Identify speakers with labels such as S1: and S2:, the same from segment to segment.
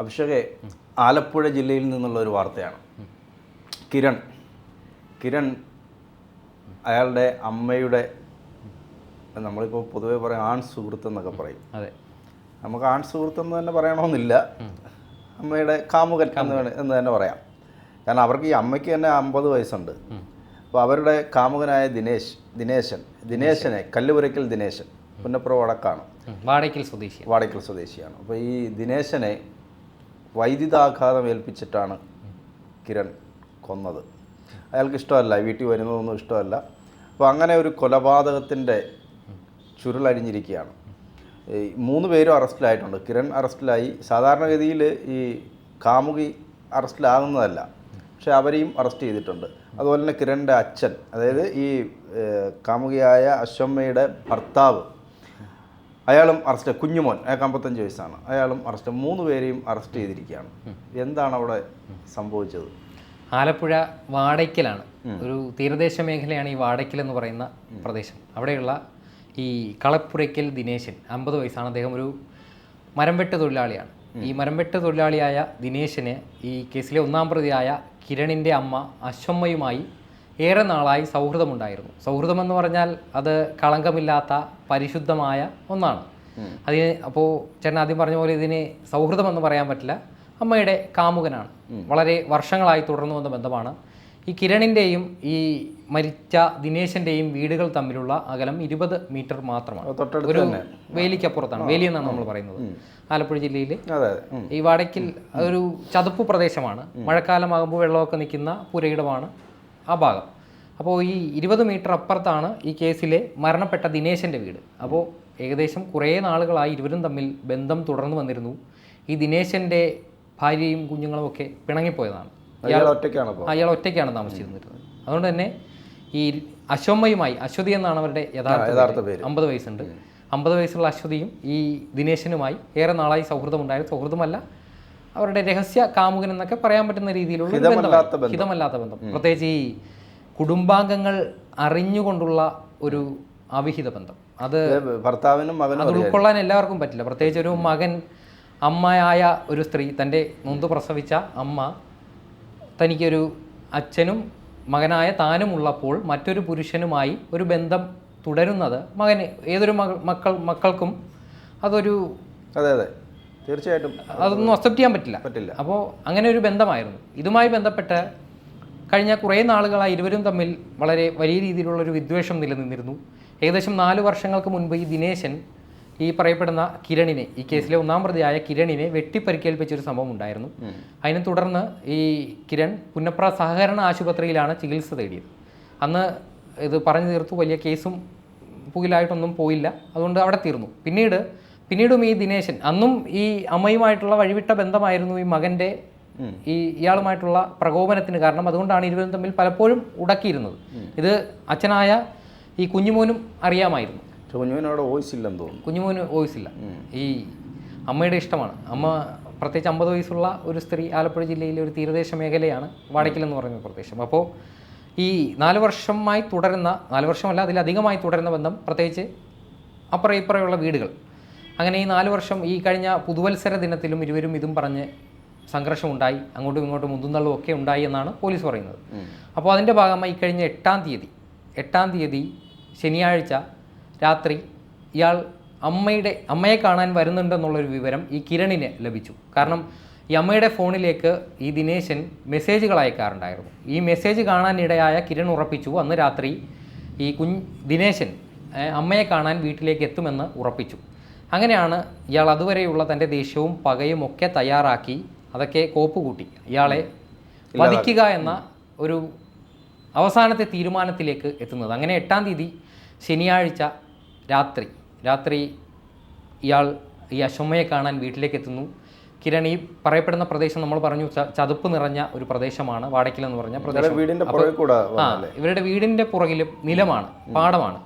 S1: അഭിഷേകെ ആലപ്പുഴ ജില്ലയിൽ നിന്നുള്ള ഒരു വാർത്തയാണ്. കിരൺ. കിരൺ അയാളുടെ അമ്മയുടെ നമ്മളിപ്പോൾ പൊതുവെ പറയും ആൺ സുഹൃത്ത് എന്നൊക്കെ പറയും.
S2: അതെ.
S1: നമുക്ക് ആൺ സുഹൃത്ത് എന്ന് തന്നെ പറയണമെന്നില്ല. അമ്മയുടെ കാമുകൻ എന്ന് എന്ന് തന്നെ പറയാം. കാരണം അവർക്ക് ഈ അമ്മയ്ക്ക് തന്നെ അമ്പത് വയസ്സുണ്ട്. അപ്പോൾ അവരുടെ കാമുകനായ ദിനേശ് ദിനേശൻ ദിനേശനെ കല്ലുപുരയ്ക്കൽ ദിനേശൻ പുന്നപ്പുറ വടക്കാണ്.
S2: വാടയ്ക്കൽ സ്വദേശി
S1: വാടയ്ക്കൽ സ്വദേശിയാണ്. അപ്പോൾ ഈ ദിനേശനെ വൈദ്യുതാഘാതം ഏൽപ്പിച്ചിട്ടാണ് കിരൺ കൊന്നത്. അയാൾക്ക് ഇഷ്ടമല്ല വീട്ടിൽ വരുന്നതൊന്നും ഇഷ്ടമല്ല. അപ്പോൾ അങ്ങനെ ഒരു കൊലപാതകത്തിന്റെ ചുരുളഴിഞ്ഞിരിക്കുകയാണ്. മൂന്ന് പേരും അറസ്റ്റിലായിട്ടുണ്ട്. കിരൺ അറസ്റ്റിലായി. സാധാരണഗതിയിൽ ഈ കാമുകി അറസ്റ്റിലാകുന്നതല്ല. പക്ഷേ അവരെയും അറസ്റ്റ് ചെയ്തിട്ടുണ്ട്. അതുപോലെ തന്നെ കിരണിന്റെ അച്ഛൻ അതായത് ഈ കാമുകിയായ അശ്വമ്മയുടെ ഭർത്താവ് അയാളും അറസ്റ്റ് കുഞ്ഞുമോൻ അയാൾക്ക് അമ്പത്തഞ്ച് വയസ്സാണ്. അയാളും അറസ്റ്റ് മൂന്ന് പേരെയും അറസ്റ്റ് ചെയ്തിരിക്കുകയാണ്. എന്താണ് അവിടെ സംഭവിച്ചത്?
S2: ആലപ്പുഴ വാടയ്ക്കലാണ് ഒരു തീരദേശ മേഖലയാണ് ഈ വാടയ്ക്കൽ എന്ന് പറയുന്ന പ്രദേശം. അവിടെയുള്ള ഈ കളപ്പുരയ്ക്കൽ ദിനേശൻ അമ്പത് വയസ്സാണ്. അദ്ദേഹം ഒരു മരംവെട്ട് തൊഴിലാളിയാണ്. ഈ മരംവെട്ട് തൊഴിലാളിയായ ദിനേശന് ഈ കേസിലെ ഒന്നാം പ്രതിയായ കിരണിന്റെ അമ്മ അശ്വമ്മയുമായി ഏറെ നാളായി സൗഹൃദമുണ്ടായിരുന്നു. സൗഹൃദം എന്ന് പറഞ്ഞാൽ അത് കളങ്കമില്ലാത്ത പരിശുദ്ധമായ ഒന്നാണ്. അതിന് അപ്പോൾ ചേട്ടൻ ആദ്യം പറഞ്ഞ പോലെ ഇതിന് സൗഹൃദമെന്ന് പറയാൻ പറ്റില്ല. അമ്മയുടെ കാമുകനാണ്. വളരെ വർഷങ്ങളായി തുടർന്നു വന്ന ബന്ധമാണ്. ഈ കിരണിന്റെയും ഈ മരിച്ച ദിനേശന്റെയും വീടുകൾ തമ്മിലുള്ള അകലം ഇരുപത് മീറ്റർ മാത്രമാണ്. ഒരു വേലിക്കപ്പുറത്താണ്. വേലി എന്നാണ് നമ്മൾ പറയുന്നത്. ആലപ്പുഴ ജില്ലയിൽ ഈ വടക്കിൽ ഒരു ചതുപ്പ് പ്രദേശമാണ്. മഴക്കാലമാകുമ്പോൾ വെള്ളമൊക്കെ നിൽക്കുന്ന പുരയിടമാണ്. ആ ഭാഗം. അപ്പോൾ ഈ ഇരുപത് മീറ്റർ അപ്പുറത്താണ് ഈ കേസിലെ മരണപ്പെട്ട ദിനേശന്റെ വീട്. അപ്പോൾ ഏകദേശം കുറേ നാളുകളായി ഇരുവരും തമ്മിൽ ബന്ധം തുടർന്നു വന്നിരുന്നു. ഈ ദിനേശന്റെ ഭാര്യയും കുഞ്ഞുങ്ങളും ഒക്കെ പിണങ്ങിപ്പോയതാണ്.
S1: അയാൾ ഒറ്റയ്ക്കാണ്
S2: അയാൾ ഒറ്റയ്ക്കാണ് താമസിച്ചിരുന്നത്. അതുകൊണ്ട് തന്നെ ഈ അശ്വമ്മയുമായി അശ്വതി എന്നാണ് അവരുടെ യഥാർത്ഥ
S1: യഥാർത്ഥ
S2: പേര്. അമ്പത് വയസ്സുണ്ട്. അമ്പത് വയസ്സുള്ള അശ്വതിയും ഈ ദിനേശനുമായി ഏറെ നാളായി സൗഹൃദമുണ്ടായിരുന്നു. സൗഹൃദമല്ല അവരുടെ രഹസ്യ കാമുകൻ എന്നൊക്കെ പറയാൻ പറ്റുന്ന രീതിയിലുള്ള
S1: ഹിതമല്ലാത്ത.
S2: ബന്ധം. പ്രത്യേകിച്ച് ഈ കുടുംബാംഗങ്ങൾ അറിഞ്ഞുകൊണ്ടുള്ള ഒരു അവിഹിത ബന്ധം. അത്
S1: ഭർത്താവിനും
S2: അത് ഉൾക്കൊള്ളാൻ എല്ലാവർക്കും പറ്റില്ല. പ്രത്യേകിച്ച് ഒരു മകൻ അമ്മയായ ഒരു സ്ത്രീ തന്റെ നൊന്ത് പ്രസവിച്ച അമ്മ തനിക്കൊരു അച്ഛനും മകനായ താനും ഉള്ളപ്പോൾ മറ്റൊരു പുരുഷനുമായി ഒരു ബന്ധം തുടരുന്നത് മകന് ഏതൊരു മക്കൾ മക്കൾക്കും അതൊരു
S1: അതെ അതെ. തീർച്ചയായിട്ടും.
S2: അതൊന്നും അക്സെപ്റ്റ് ചെയ്യാൻ പറ്റില്ല.
S1: പറ്റില്ല.
S2: അപ്പോൾ അങ്ങനെ ഒരു ബന്ധമായിരുന്നു. ഇതുമായി ബന്ധപ്പെട്ട് കഴിഞ്ഞ കുറേ നാളുകളായി ഇരുവരും തമ്മിൽ വളരെ വലിയ രീതിയിലുള്ള ഒരു വിദ്വേഷം നിലനിന്നിരുന്നു. ഏകദേശം നാല് വർഷങ്ങൾക്ക് മുൻപ് ഈ ദിനേശൻ ഈ പറയപ്പെടുന്ന കിരണിനെ ഈ കേസിലെ ഒന്നാം പ്രതിയായ കിരണിനെ വെട്ടിപ്പരിക്കേൽപ്പിച്ചൊരു സംഭവം ഉണ്ടായിരുന്നു. അതിനെ തുടർന്ന് ഈ കിരൺ പുന്നപ്ര സഹകരണ ആശുപത്രിയിലാണ് ചികിത്സ തേടിയത്. അന്ന് ഇത് പറഞ്ഞു തീർത്തു വലിയ കേസും പുകിലായിട്ടൊന്നും പോയില്ല. അതുകൊണ്ട് അവിടെ തീർന്നു. പിന്നീട് പിന്നീടും ഈ ദിനേശൻ അന്നും ഈ അമ്മയുമായിട്ടുള്ള വഴിവിട്ട ബന്ധമായിരുന്നു ഈ മകന്റെ ഈ ഇയാളുമായിട്ടുള്ള പ്രകോപനത്തിന് കാരണം. അതുകൊണ്ടാണ് ഇരുവരും തമ്മിൽ പലപ്പോഴും ഉടക്കിയിരുന്നത്. ഇത് അച്ഛനായ ഈ കുഞ്ഞുമോനും അറിയാമായിരുന്നു.
S1: കുഞ്ഞുമോനോട് വോയിസ് ഇല്ലെന്ന് തോന്നുന്നു.
S2: കുഞ്ഞുമോന് വോയിസ് ഇല്ല. ഈ അമ്മയുടെ ഇഷ്ടമാണ്. അമ്മ പ്രത്യേകിച്ച് അമ്പത് വയസ്സുള്ള ഒരു സ്ത്രീ ആലപ്പുഴ ജില്ലയിലെ ഒരു തീരദേശ മേഖലയാണ് വാടക്കലെന്ന് എന്ന് പറയുന്ന പ്രദേശം. അപ്പോൾ ഈ നാല് വർഷമായി തുടരുന്ന നാല് വർഷമല്ല അതിലധികമായി തുടരുന്ന ബന്ധം പ്രത്യേകിച്ച് അപ്പുറം ഇപ്പുറമുള്ള വീടുകൾ. അങ്ങനെ ഈ നാല് വർഷം ഈ കഴിഞ്ഞ പുതുവത്സര ദിനത്തിലും ഇരുവരും ഇതും പറഞ്ഞ് സംഘർഷം ഉണ്ടായി അങ്ങോട്ടും ഇങ്ങോട്ടും മുന്തുന്നള്ളും ഒക്കെ ഉണ്ടായി എന്നാണ് പോലീസ് പറയുന്നത്. അപ്പോൾ അതിന്റെ ഭാഗമായി കഴിഞ്ഞ എട്ടാം തീയതി എട്ടാം തീയതി ശനിയാഴ്ച രാത്രി ഇയാൾ അമ്മയുടെ അമ്മയെ കാണാൻ വരുന്നുണ്ടെന്നുള്ളൊരു വിവരം ഈ കിരണിന് ലഭിച്ചു. കാരണം ഈ അമ്മയുടെ ഫോണിലേക്ക് ഈ ദിനേശൻ മെസ്സേജുകൾ അയക്കാറുണ്ടായിരുന്നു. ഈ മെസ്സേജ് കാണാനിടയായ കിരൺ ഉറപ്പിച്ചു. അന്ന് രാത്രി ഈ കുഞ്ഞ് ദിനേശൻ അമ്മയെ കാണാൻ വീട്ടിലേക്ക് എത്തുമെന്ന് ഉറപ്പിച്ചു. അങ്ങനെയാണ് ഇയാൾ അതുവരെയുള്ള തന്റെ ദേഷ്യവും പകയും ഒക്കെ തയ്യാറാക്കി അതൊക്കെ കോപ്പ് കൂട്ടി ഇയാളെ വധിക്കുക എന്ന ഒരു അവസാനത്തെ തീരുമാനത്തിലേക്ക് എത്തുന്നത്. അങ്ങനെ എട്ടാം തീയതി ശനിയാഴ്ച രാത്രി രാത്രി ഇയാൾ ഈ അശ്വമ്മയെ കാണാൻ വീട്ടിലേക്ക് എത്തുന്നു. കിരൺ ഈ പറയപ്പെടുന്ന പ്രദേശം നമ്മൾ പറഞ്ഞു ചതുപ്പ് നിറഞ്ഞ ഒരു പ്രദേശമാണ് വാടക്കിൽ എന്ന് പറഞ്ഞ പ്രദേശം. ആ ഇവരുടെ വീടിന്റെ പുറകിലും നിലമാണ് പാടമാണ്.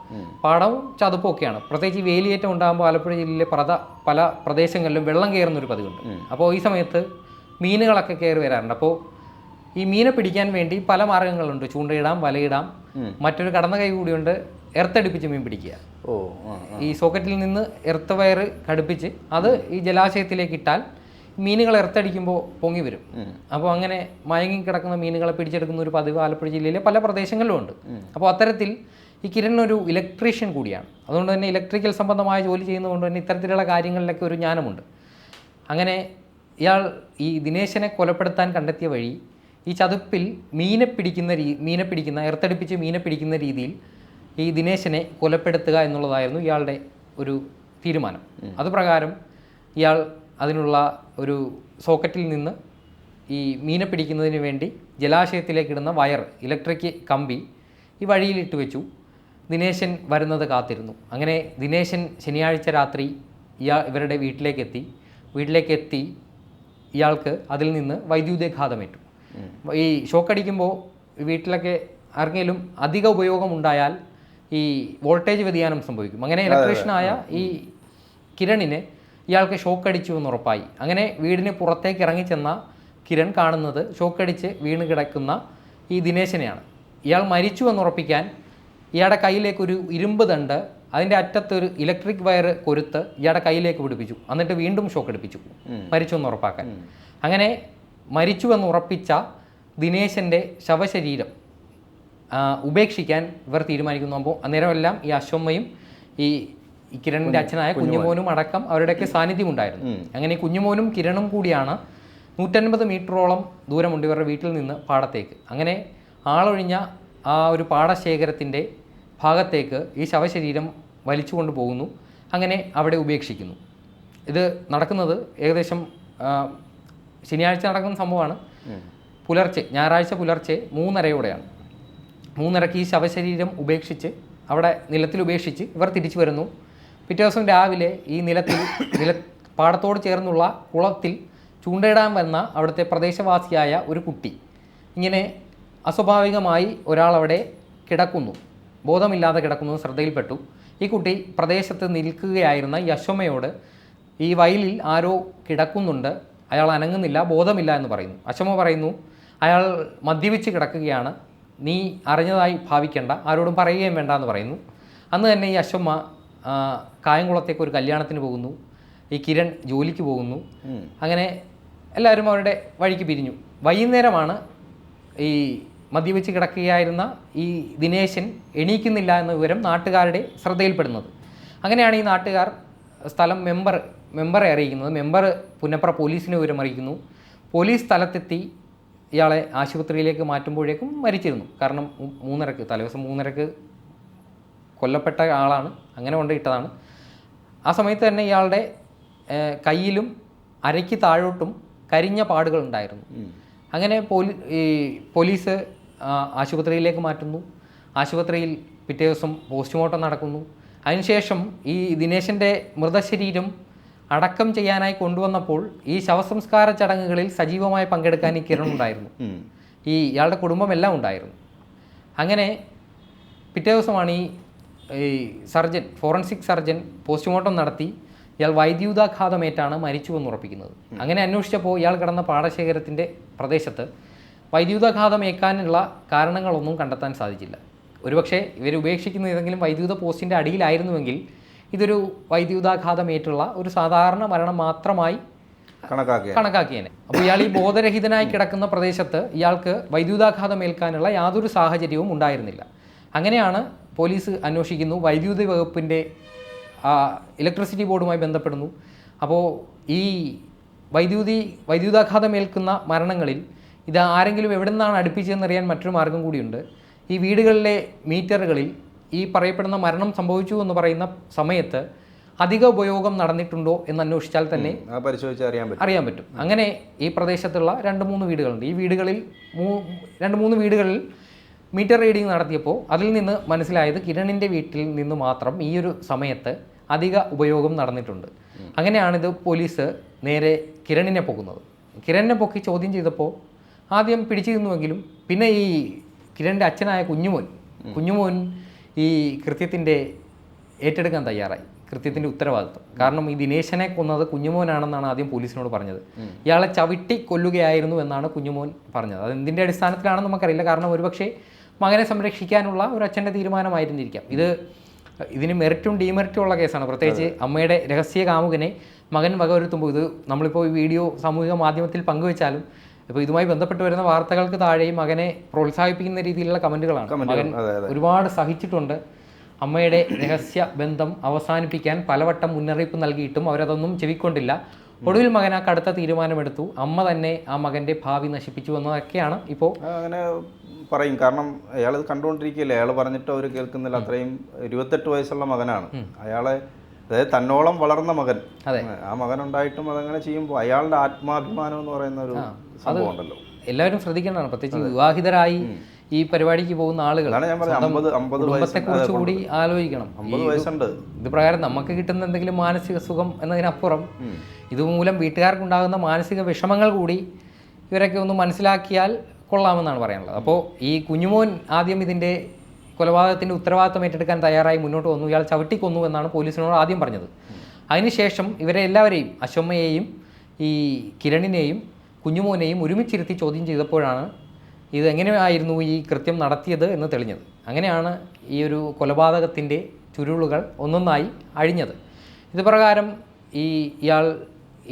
S2: പാടവും ചതുപ്പും ഒക്കെയാണ്. പ്രത്യേകിച്ച് ഈ വേലിയേറ്റം ഉണ്ടാകുമ്പോൾ ആലപ്പുഴ ജില്ലയിലെ പ്രദ പല പ്രദേശങ്ങളിലും വെള്ളം കയറുന്ന ഒരു പതിവുണ്ട്. അപ്പോൾ ഈ സമയത്ത് മീനുകളൊക്കെ കയറി വരാറുണ്ട്. അപ്പോൾ ഈ മീനെ പിടിക്കാൻ വേണ്ടി പല മാർഗങ്ങളുണ്ട്. ചൂണ്ടയിടാം വലയിടാം. മറ്റൊരു കടന്ന കൈ കൂടിയുണ്ട് എർത്തടിപ്പിച്ച് മീൻ പിടിക്കുക.
S1: ഓ
S2: ഈ സോക്കറ്റിൽ നിന്ന് എർത്ത് വയർ ഘടിപ്പിച്ച് അത് ഈ ജലാശയത്തിലേക്ക് ഇട്ടാൽ മീനുകൾ എർത്തടിക്കുമ്പോൾ പൊങ്ങി വരും. അപ്പോൾ അങ്ങനെ മയങ്ങി കിടക്കുന്ന മീനുകളെ പിടിച്ചെടുക്കുന്ന ഒരു പതിവ് ആലപ്പുഴ ജില്ലയിലെ പല പ്രദേശങ്ങളിലും ഉണ്ട്. അപ്പോൾ അത്തരത്തിൽ ഈ കിരൺ ഒരു ഇലക്ട്രീഷ്യൻ കൂടിയാണ്. അതുകൊണ്ട് തന്നെ ഇലക്ട്രിക്കൽ സംബന്ധമായ ജോലി ചെയ്യുന്നതുകൊണ്ട് തന്നെ ഇത്തരത്തിലുള്ള കാര്യങ്ങളിലൊക്കെ ഒരു ജ്ഞാനമുണ്ട്. അങ്ങനെ ഇയാൾ ഈ ദിനേശനെ കൊലപ്പെടുത്താൻ കണ്ടെത്തിയ വഴി ഈ ചതുപ്പിൽ മീനെ പിടിക്കുന്ന രീ മീനെ പിടിക്കുന്ന എർത്തടിപ്പിച്ച് മീനെ പിടിക്കുന്ന രീതിയിൽ ഈ ദിനേശനെ കൊലപ്പെടുത്തുക എന്നുള്ളതായിരുന്നു ഇയാളുടെ ഒരു തീരുമാനം. അതുപ്രകാരം ഇയാൾ അതിനുള്ള ഒരു സോക്കറ്റിൽ നിന്ന് ഈ മീനെ പിടിക്കുന്നതിന് വേണ്ടി ജലാശയത്തിലേക്ക് ഇടുന്ന വയർ ഇലക്ട്രിക് കമ്പി ഈ വഴിയിലിട്ട് വെച്ചു. ദിനേശൻ വരുന്നത് കാത്തിരുന്നു. അങ്ങനെ ദിനേശൻ ശനിയാഴ്ച രാത്രി ഇയാൾ ഇവരുടെ വീട്ടിലേക്ക് എത്തി വീട്ടിലേക്ക് എത്തി ഇയാൾക്ക് അതിൽ നിന്ന് വൈദ്യുതഘാതമേറ്റു. ഈ ഷോക്കടിക്കുമ്പോൾ വീട്ടിലൊക്കെ ആർക്കെങ്കിലും അധിക ഉപയോഗം ഉണ്ടായാൽ ഈ വോൾട്ടേജ് വ്യതിയാനം സംഭവിക്കും. അങ്ങനെ ഇലക്ട്രീഷ്യനായ ഈ കിരണിന് ഇയാൾക്ക് ഷോക്ക് അടിച്ചു എന്ന് ഉറപ്പായി അങ്ങനെ വീടിന് പുറത്തേക്ക് ഇറങ്ങിച്ചെന്ന കിരൺ കാണുന്നത് ഷോക്കടിച്ച് വീണ് കിടക്കുന്ന ഈ ദിനേശനെയാണ്. ഇയാൾ മരിച്ചു എന്നുറപ്പിക്കാൻ ഇയാളുടെ കയ്യിലേക്ക് ഒരു ഇരുമ്പ് ദണ്ട് അതിന്റെ അറ്റത്തൊരു ഇലക്ട്രിക് വയർ കൊരുത്ത് ഇയാളുടെ കയ്യിലേക്ക് പിടിപ്പിച്ചു. എന്നിട്ട് വീണ്ടും ഷോക്ക് അടിപ്പിച്ചു മരിച്ചു എന്ന് ഉറപ്പാക്കാൻ അങ്ങനെ മരിച്ചു എന്ന് ഉറപ്പിച്ച ദിനേശന്റെ ശവശരീരം ഉപേക്ഷിക്കാൻ ഇവർ തീരുമാനിക്കുന്നു. അപ്പോൾ അന്നേരമെല്ലാം ഈ അശ്വമ്മയും ഈ ഈ കിരണിന്റെ അച്ഛനായ കുഞ്ഞുമോനും അടക്കം അവരുടെയൊക്കെ സാന്നിധ്യം ഉണ്ടായിരുന്നു. അങ്ങനെ കുഞ്ഞുമോനും കിരണും കൂടിയാണ് നൂറ്റൻപത് മീറ്ററോളം ദൂരമുണ്ട് ഇവരുടെ വീട്ടിൽ നിന്ന് പാടത്തേക്ക്. അങ്ങനെ ആളൊഴിഞ്ഞ ആ ഒരു പാടശേഖരത്തിന്റെ ഭാഗത്തേക്ക് ഈ ശവശരീരം വലിച്ചു കൊണ്ടുപോകുന്നു അങ്ങനെ അവിടെ ഉപേക്ഷിക്കുന്നു. ഇത് നടക്കുന്നത് ഏകദേശം ശനിയാഴ്ച നടക്കുന്ന സംഭവമാണ്. പുലർച്ചെ ഞായറാഴ്ച പുലർച്ചെ മൂന്നരയോടെയാണ്. മൂന്നരക്ക് ഈ ശവശരീരം ഉപേക്ഷിച്ച് അവിടെ നിലത്തിൽ ഉപേക്ഷിച്ച് ഇവർ തിരിച്ചു വരുന്നു. പിറ്റേ ദിവസം രാവിലെ ഈ നിലത്തിൽ നില പാടത്തോട് ചേർന്നുള്ള കുളത്തിൽ ചൂണ്ടയിടാൻ വന്ന അവിടുത്തെ പ്രദേശവാസിയായ ഒരു കുട്ടി. ഇങ്ങനെ അസ്വാഭാവികമായി ഒരാൾ അവിടെ കിടക്കുന്നു. ബോധമില്ലാതെ കിടക്കുന്നു ശ്രദ്ധയിൽപ്പെട്ടു. ഈ കുട്ടി പ്രദേശത്ത് നിൽക്കുകയായിരുന്ന ഈ അശ്വമയോട് ഈ വയലിൽ ആരോ കിടക്കുന്നുണ്ട്. അയാൾ അനങ്ങുന്നില്ല ബോധമില്ല എന്ന് പറയുന്നു. അശ്വമ പറയുന്നു അയാൾ മദ്യപിച്ച് കിടക്കുകയാണ്. നീ അറിഞ്ഞതായി ഭാവിക്കേണ്ട ആരോടും പറയുകയും വേണ്ട എന്ന് പറയുന്നു. അന്ന് തന്നെ ഈ അശ്വമ്മ ആ, കായംകുളത്തേക്ക് ഒരു കല്യാണത്തിന് പോകുന്നു. ഈ കിരൺ ജോലിക്ക് പോകുന്നു. അങ്ങനെ എല്ലാവരും അവരുടെ വഴിക്ക് പിരിഞ്ഞു. വൈകുന്നേരമാണ് ഈ മദ്യപിച്ച് കിടക്കുകയായിരുന്ന ഈ ദിനേശൻ എണീക്കുന്നില്ല എന്ന വിവരം നാട്ടുകാരുടെ ശ്രദ്ധയിൽപ്പെടുന്നത്. അങ്ങനെയാണ് ഈ നാട്ടുകാർ സ്ഥലം മെമ്പർ മെമ്പറെ അറിയിക്കുന്നത്. മെമ്പർ പുന്നപ്ര പോലീസിനെ വിവരം അറിയിക്കുന്നു. പോലീസ് സ്ഥലത്തെത്തി ഇയാളെ ആശുപത്രിയിലേക്ക് മാറ്റുമ്പോഴേക്കും മരിച്ചിരുന്നു. കാരണം മൂന്നരക്ക് തലേദിവസം മൂന്നരക്ക് കൊല്ലപ്പെട്ട ആളാണ്. അങ്ങനെ കൊണ്ട് ഇട്ടതാണ്. ആ സമയത്ത് തന്നെ ഇയാളുടെ കയ്യിലും അരയ്ക്ക് താഴോട്ടും കരിഞ്ഞ പാടുകൾ ഉണ്ടായിരുന്നു. അങ്ങനെ പോലീ ഈ പോലീസ് ആശുപത്രിയിലേക്ക് മാറ്റുന്നു. ആശുപത്രിയിൽ പിറ്റേ ദിവസം പോസ്റ്റ്മോർട്ടം നടക്കുന്നു. അതിനുശേഷം ഈ ദിനേശന്റെ മൃതശരീരം അടക്കം ചെയ്യാനായി കൊണ്ടുവന്നപ്പോൾ ഈ ശവസംസ്കാര ചടങ്ങുകളിൽ സജീവമായി പങ്കെടുക്കാൻ ഈ കിരൺ ഉണ്ടായിരുന്നു. ഈ ഇയാളുടെ കുടുംബമെല്ലാം ഉണ്ടായിരുന്നു. അങ്ങനെ പിറ്റേ ദിവസമാണ് ഈ ഈ സർജൻ ഫോറൻസിക് സർജൻ പോസ്റ്റ്മോർട്ടം നടത്തി. ഇയാൾ വൈദ്യുതാഘാതമേറ്റാണ് മരിച്ചുവെന്ന് ഉറപ്പിക്കുന്നത്. അങ്ങനെ അന്വേഷിച്ചപ്പോൾ ഇയാൾ കിടന്ന പാടശേഖരത്തിന്റെ പ്രദേശത്ത് വൈദ്യുതാഘാതമേക്കാനുള്ള കാരണങ്ങളൊന്നും കണ്ടെത്താൻ സാധിച്ചില്ല. ഒരുപക്ഷെ ഇവർ ഉപേക്ഷിക്കുന്ന ഏതെങ്കിലും വൈദ്യുത പോസ്റ്റിന്റെ അടിയിലായിരുന്നുവെങ്കിൽ ഇതൊരു വൈദ്യുതാഘാതമേറ്റുള്ള ഒരു സാധാരണ മരണം മാത്രമായി
S1: കണക്കാക്കിയ
S2: കണക്കാക്കിയേനെ. അപ്പോൾ ഇയാൾ ഈ ബോധരഹിതനായി കിടക്കുന്ന പ്രദേശത്ത് ഇയാൾക്ക് വൈദ്യുതാഘാതമേൽക്കാനുള്ള യാതൊരു സാഹചര്യവും ഉണ്ടായിരുന്നില്ല. അങ്ങനെയാണ് പോലീസ് അന്വേഷിക്കുന്നു. വൈദ്യുതി വകുപ്പിന്റെ ഇലക്ട്രിസിറ്റി ബോർഡുമായി ബന്ധപ്പെടുന്നു. അപ്പോൾ ഈ വൈദ്യുതി വൈദ്യുതാഘാതമേൽക്കുന്ന മരണങ്ങളിൽ ഇത് ആരെങ്കിലും എവിടെ നിന്നാണ് അടുപ്പിച്ചതെന്നറിയാൻ മറ്റൊരു മാർഗം കൂടിയുണ്ട്. ഈ വീടുകളിലെ മീറ്ററുകളിൽ ഈ പറയപ്പെടുന്ന മരണം സംഭവിച്ചു എന്ന് പറയുന്ന സമയത്ത് അധിക ഉപയോഗം നടന്നിട്ടുണ്ടോ എന്ന് അന്വേഷിച്ചാൽ തന്നെ
S1: അറിയാൻ പറ്റും.
S2: അറിയാൻ പറ്റും. അങ്ങനെ ഈ പ്രദേശത്തുള്ള രണ്ട് മൂന്ന് വീടുകളുണ്ട്. ഈ വീടുകളിൽ മൂ രണ്ട് മൂന്ന് വീടുകളിൽ മീറ്റർ റീഡിംഗ് നടത്തിയപ്പോൾ അതിൽ നിന്ന് മനസ്സിലായത് കിരണിന്റെ വീട്ടിൽ നിന്ന് മാത്രം ഈ ഒരു സമയത്ത് അധിക ഉപയോഗം നടന്നിട്ടുണ്ട്. അങ്ങനെയാണിത് പോലീസ് നേരെ കിരണിനെ പൊക്കുന്നത്. കിരണിനെ പൊക്കി ചോദ്യം ചെയ്തപ്പോൾ ആദ്യം പിടിച്ചിരുന്നുവെങ്കിലും പിന്നെ ഈ കിരണിന്റെ അച്ഛനായ കുഞ്ഞുമോൻ കുഞ്ഞുമോൻ ഈ കൃത്യത്തിന്റെ ഏറ്റെടുക്കാൻ തയ്യാറായി. കൃത്യത്തിന്റെ ഉത്തരവാദിത്വം. കാരണം ഈ ദിനേശനെ കൊന്നത് കുഞ്ഞുമോനാണെന്നാണ് ആദ്യം പോലീസിനോട് പറഞ്ഞത്. ഇയാളെ ചവിട്ടി കൊല്ലുകയായിരുന്നു എന്നാണ് കുഞ്ഞുമോൻ പറഞ്ഞത്. അത് എന്തിന്റെ അടിസ്ഥാനത്തിലാണെന്ന് നമുക്കറിയില്ല. കാരണം ഒരുപക്ഷെ മകനെ സംരക്ഷിക്കാനുള്ള ഒരു അച്ഛന്റെ തീരുമാനമായിരുന്നിരിക്കാം. ഇത് ഇതിന് മെറിറ്റും ഡീമെറിറ്റും ഉള്ള കേസാണ്. പ്രത്യേകിച്ച് അമ്മയുടെ രഹസ്യ കാമുകനെ മകൻ വകവരുത്തുമ്പോൾ ഇത് നമ്മളിപ്പോൾ ഈ വീഡിയോ സാമൂഹിക മാധ്യമത്തിൽ പങ്കുവെച്ചാലും ഇപ്പോൾ ഇതുമായി ബന്ധപ്പെട്ട് വരുന്ന വാർത്തകൾക്ക് താഴെയും മകനെ പ്രോത്സാഹിപ്പിക്കുന്ന രീതിയിലുള്ള കമന്റുകളാണ്. മകൻ ഒരുപാട് സഹിച്ചിട്ടുണ്ട്. അമ്മയുടെ രഹസ്യ ബന്ധം അവസാനിപ്പിക്കാൻ പലവട്ടം മുന്നറിയിപ്പ് നൽകിയിട്ടും അവരതൊന്നും ചെവിക്കൊണ്ടില്ല. ഒടുവിൽ മകൻ ആ കടുത്ത തീരുമാനമെടുത്തു. അമ്മ തന്നെ ആ മകന്റെ ഭാവി നശിപ്പിച്ചു എന്നതൊക്കെയാണ് ഇപ്പോൾ
S1: അങ്ങനെ പറയും. കാരണം അയാൾ കണ്ടുകൊണ്ടിരിക്കുകയല്ലേ? അയാൾ പറഞ്ഞിട്ട് അവർ കേൾക്കുന്നില്ല. അത്രയും ഇരുപത്തെട്ട് വയസ്സുള്ള മകനാണ്. അയാളെ അതായത് തന്നോളം വളർന്ന മകൻ. ആ മകൻ ഉണ്ടായിട്ടും അതങ്ങനെ ചെയ്യുമ്പോൾ അയാളുടെ ആത്മാഭിമാനം എന്ന് പറയുന്ന ഒരു സംഭവം ഉണ്ടല്ലോ.
S2: എല്ലാവരും ശ്രദ്ധിക്കേണ്ടതാണ്. പ്രത്യേകിച്ച് വിവാഹിതരായി ഈ പരിപാടിക്ക് പോകുന്ന ആളുകൾ
S1: വയസ്സ്
S2: കുടുംബത്തെക്കുറിച്ച് കൂടി ആലോചിക്കണം.
S1: അമ്പത് വയസ്സുണ്ട്.
S2: ഇത് പ്രകാരം നമുക്ക് കിട്ടുന്ന എന്തെങ്കിലും മാനസിക സുഖം എന്നതിനപ്പുറം ഇതുമൂലം വീട്ടുകാർക്കുണ്ടാകുന്ന മാനസിക വിഷമങ്ങൾ കൂടി ഇവരൊക്കെ ഒന്ന് മനസ്സിലാക്കിയാൽ കൊള്ളാമെന്നാണ് പറയാനുള്ളത്. അപ്പോൾ ഈ കുഞ്ഞുമോൻ ആദ്യം ഇതിന്റെ കൊലപാതകത്തിന്റെ ഉത്തരവാദിത്വം ഏറ്റെടുക്കാൻ തയ്യാറായി മുന്നോട്ട് വന്നു. ഇയാൾ ചവിട്ടിക്കൊന്നു എന്നാണ് പോലീസിനോട് ആദ്യം പറഞ്ഞത്. അതിനുശേഷം ഇവരെ എല്ലാവരെയും അശ്വമ്മയെയും ഈ കിരണിനെയും കുഞ്ഞുമോനെയും ഒരുമിച്ചിരുത്തി ചോദ്യം ചെയ്തപ്പോഴാണ് ഇത് എങ്ങനെയായിരുന്നു ഈ കൃത്യം നടത്തിയത് എന്ന് തെളിഞ്ഞത്. അങ്ങനെയാണ് ഈ ഒരു കൊലപാതകത്തിന്റെ ചുരുളുകൾ ഒന്നൊന്നായി അഴിഞ്ഞത്. ഇത് പ്രകാരം ഈ ഇയാൾ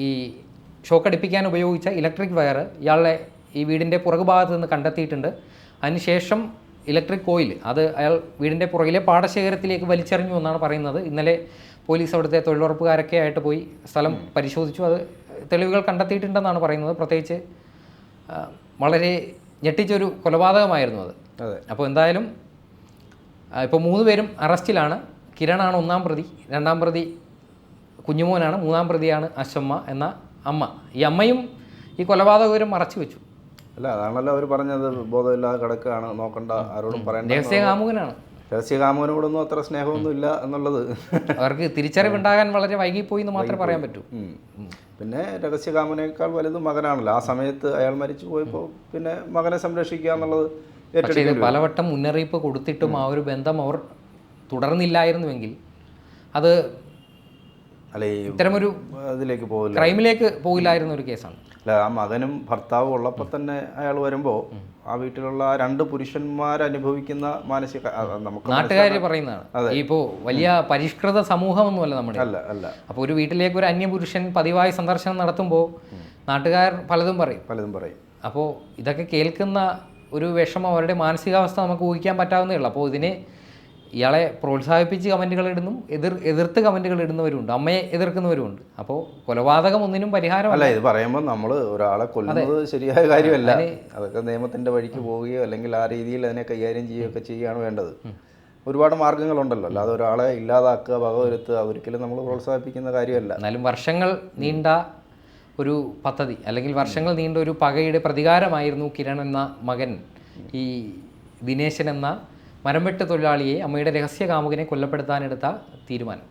S2: ഈ ഷോക്കടിപ്പിക്കാൻ ഉപയോഗിച്ച ഇലക്ട്രിക് വയർ ഇയാളുടെ ഈ വീടിന്റെ പുറകു ഭാഗത്ത് നിന്ന് കണ്ടെത്തിയിട്ടുണ്ട്. അതിനുശേഷം ഇലക്ട്രിക് കോയിൽ അത് അയാൾ വീടിന്റെ പുറകിലെ പാടശേഖരത്തിലേക്ക് വലിച്ചെറിഞ്ഞു എന്നാണ് പറയുന്നത്. ഇന്നലെ പോലീസ് അവിടുത്തെ തൊഴിലുറപ്പുകാരൊക്കെ ആയിട്ട് പോയി സ്ഥലം പരിശോധിച്ചു. അത് തെളിവുകൾ കണ്ടെത്തിയിട്ടുണ്ടെന്നാണ് പറയുന്നത്. പ്രത്യേകിച്ച് വളരെ ഞെട്ടിച്ചൊരു കൊലപാതകമായിരുന്നു അത്. അപ്പോൾ എന്തായാലും ഇപ്പോൾ മൂന്ന് പേരും അറസ്റ്റിലാണ്. കിരണാണ് ഒന്നാം പ്രതി രണ്ടാം പ്രതി കുഞ്ഞുമോനാണ് മൂന്നാം പ്രതിയാണ് അശമ്മ എന്ന അമ്മ. ഈ അമ്മയും ഈ കൊലപാതകവരും മറച്ചു വെച്ചു.
S1: അല്ല അതാണല്ലോ അവർ പറഞ്ഞത്. ബോധമില്ലാതെ കിടക്കുകയാണ്. നോക്കണ്ട ആരോടും പറയണ്ട
S2: രഹസ്യ കാമുകനാണ്.
S1: രഹസ്യ കാമുകനോടൊന്നും അത്ര സ്നേഹമൊന്നും ഇല്ല എന്നുള്ളത്.
S2: അവർക്ക് തിരിച്ചറിവുണ്ടാകാൻ വളരെ വൈകിപ്പോയി എന്ന് മാത്രമേ പറയാൻ പറ്റൂ.
S1: പിന്നെ രഹസ്യ കാമുകനേക്കാൾ വലുത് മകനാണല്ലോ. ആ സമയത്ത് അയാൾ മരിച്ചു പോയപ്പോൾ പിന്നെ മകനെ സംരക്ഷിക്കുക എന്നുള്ളത്
S2: പക്ഷേ ഇത് പലവട്ടം മുന്നറിയിപ്പ് കൊടുത്തിട്ടും ആ ഒരു ബന്ധം അവർ തുടർന്നില്ലായിരുന്നുവെങ്കിൽ അത്
S1: അല്ല
S2: ഇത്തരമൊരു
S1: ഇതിലേക്ക് പോകില്ല
S2: ക്രൈമിലേക്ക് പോകില്ലായിരുന്ന ഒരു കേസാണ്.
S1: അല്ല ആ മകനും ഭർത്താവും ഉള്ളപ്പോൾ തന്നെ അയാൾ വരുമ്പോൾ ആ വീട്ടിലുള്ള ആ രണ്ട് പുരുഷന്മാർ അനുഭവിക്കുന്ന മാനസിക നമുക്ക്
S2: നാട്ടുകാർ പറയുന്നതാണ്. ഇപ്പോ വലിയ പരിഷ്കൃത സമൂഹമൊന്നുമല്ല നമ്മുടെ
S1: അല്ല അല്ല.
S2: അപ്പോൾ ഒരു വീട്ടിലേക്ക് ഒരു അന്യപുരുഷൻ പതിവായി സന്ദർശനം നടത്തുമ്പോൾ നാട്ടുകാർ പലതും പറയും.
S1: പലതും പറയും.
S2: അപ്പോൾ ഇതൊക്കെ കേൾക്കുന്ന ഒരു വിഷമം അവരുടെ മാനസികാവസ്ഥ നമുക്ക് ഊഹിക്കാൻ പറ്റാവുന്നേ ഉള്ളൂ. അപ്പോൾ ഇതിനെ ഇയാളെ പ്രോത്സാഹിപ്പിച്ച് കമന്റുകൾ ഇടുന്നു എതിർ എതിർത്ത് കമന്റുകൾ ഇടുന്നവരുണ്ട് അമ്മയെ എതിർക്കുന്നവരുണ്ട്. അപ്പോൾ കൊലപാതകം ഒന്നിനും പരിഹാരം
S1: അല്ല ഇത് പറയുമ്പോൾ നമ്മൾ ഒരാളെ കൊല്ലുന്നത് ശരിയായ കാര്യമല്ല. അതൊക്കെ നിയമത്തിന്റെ വഴിക്ക് പോവുകയോ അല്ലെങ്കിൽ ആ രീതിയിൽ അതിനെ കൈകാര്യം ചെയ്യുകയൊക്കെ ചെയ്യുകയാണ് വേണ്ടത്. ഒരുപാട് മാർഗങ്ങളുണ്ടല്ലോ. അല്ലാതെ ഒരാളെ ഇല്ലാതാക്കുക വകവരുത്തുക ഒരിക്കലും നമ്മൾ പ്രോത്സാഹിപ്പിക്കുന്ന കാര്യമല്ല.
S2: എന്നാലും വർഷങ്ങൾ നീണ്ട ഒരു പദ്ധതി അല്ലെങ്കിൽ വർഷങ്ങൾ നീണ്ട ഒരു പകയുടെ പ്രതികാരമായിരുന്നു കിരൺ എന്ന മകൻ ഈ ദിനേശൻ എന്ന മരംവെട്ട് തൊഴിലാളിയെ അമ്മയുടെ രഹസ്യ കാമുകനെ കൊല്ലപ്പെടുത്താനെടുത്ത തീരുമാനം.